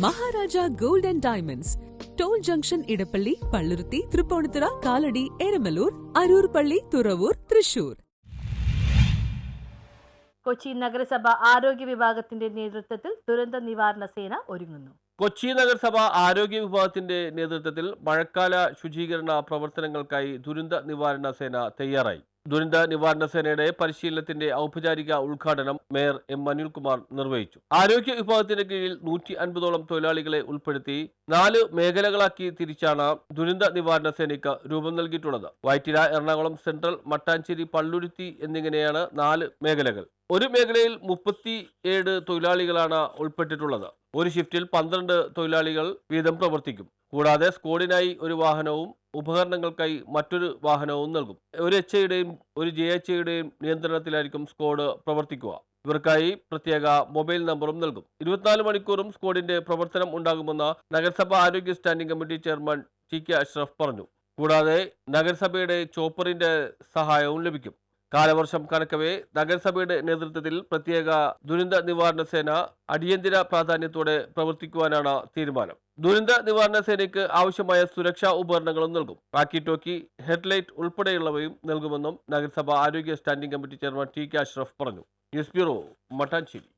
Maharaja gold and diamonds. Toll junction Edappally Palluruthy Tripunithura Kalady Eramalloor Aroor പള്ളി തുറവൂർ തൃശൂർ. കൊച്ചി നഗരസഭ ആരോഗ്യ വിഭാഗത്തിന്റെ നേതൃത്വത്തിൽ ദുരന്ത നിവാരണ സേന ഒരുങ്ങുന്നു. കൊച്ചി നഗരസഭ ആരോഗ്യ വിഭാഗത്തിന്റെ നേതൃത്വത്തിൽ മഴക്കാല ശുചീകരണ പ്രവർത്തനങ്ങൾക്കായി ദുരന്ത നിവാരണ സേന തയ്യാറായി. ദുരന്ത നിവാരണ സേനയുടെ പരിശീലനത്തിന്റെ ഔപചാരിക ഉദ്ഘാടനം മേയർ എം അനിൽകുമാർ നിർവഹിച്ചു. ആരോഗ്യ വിഭാഗത്തിന് കീഴിൽ നൂറ്റി അൻപതോളം തൊഴിലാളികളെ ഉൾപ്പെടുത്തി നാല് മേഖലകളാക്കി തിരിച്ചാണ് ദുരന്ത നിവാരണ സേനയ്ക്ക് രൂപം നൽകിയിട്ടുള്ളത്. വൈറ്റില എറണാകുളം സെൻട്രൽ മട്ടാഞ്ചേരി പള്ളുരുത്തി എന്നിങ്ങനെയാണ് നാല് മേഖലകൾ. ഒരു മേഖലയിൽ മുപ്പത്തി ഏഴ് തൊഴിലാളികളാണ് ഉൾപ്പെട്ടിട്ടുള്ളത്. ഒരു ഷിഫ്റ്റിൽ പന്ത്രണ്ട് തൊഴിലാളികൾ വീതം പ്രവർത്തിക്കും. കൂടാതെ സ്ക്വാഡിനായി ഒരു വാഹനവും ഉപകരണങ്ങൾക്കായി മറ്റൊരു വാഹനവും നൽകും. ഒരു എച്ച് ഐയുടെയും ഒരു ജെ എച്ച് ഐയുടെയും നിയന്ത്രണത്തിലായിരിക്കും സ്ക്വാഡ് പ്രവർത്തിക്കുക. ഇവർക്കായി പ്രത്യേക മൊബൈൽ നമ്പറും നൽകും. ഇരുപത്തിനാല് മണിക്കൂറും സ്ക്വാഡിന്റെ പ്രവർത്തനം ഉണ്ടാകുമെന്ന് നഗരസഭാ ആരോഗ്യ standing committee chairman T K Ashraf പറഞ്ഞു. കൂടാതെ നഗരസഭയുടെ ചോപ്പറിന്റെ സഹായവും ലഭിക്കും. കാലവർഷം കണക്കവേ നഗരസഭയുടെ നേതൃത്വത്തിൽ പ്രത്യേക ദുരന്ത നിവാരണ സേന അടിയന്തര പ്രാധാന്യത്തോടെ പ്രവർത്തിക്കുവാനാണ് തീരുമാനം. ദുരന്ത നിവാരണ സേനയ്ക്ക് ആവശ്യമായ സുരക്ഷാ ഉപകരണങ്ങളും നൽകും. റാക്കി ടോക്കി ഹെഡ്ലൈറ്റ് ഉൾപ്പെടെയുള്ളവയും നൽകുമെന്നും നഗരസഭ ആരോഗ്യ standing committee chairman T K Ashraf പറഞ്ഞു. News bureau Mattancherry.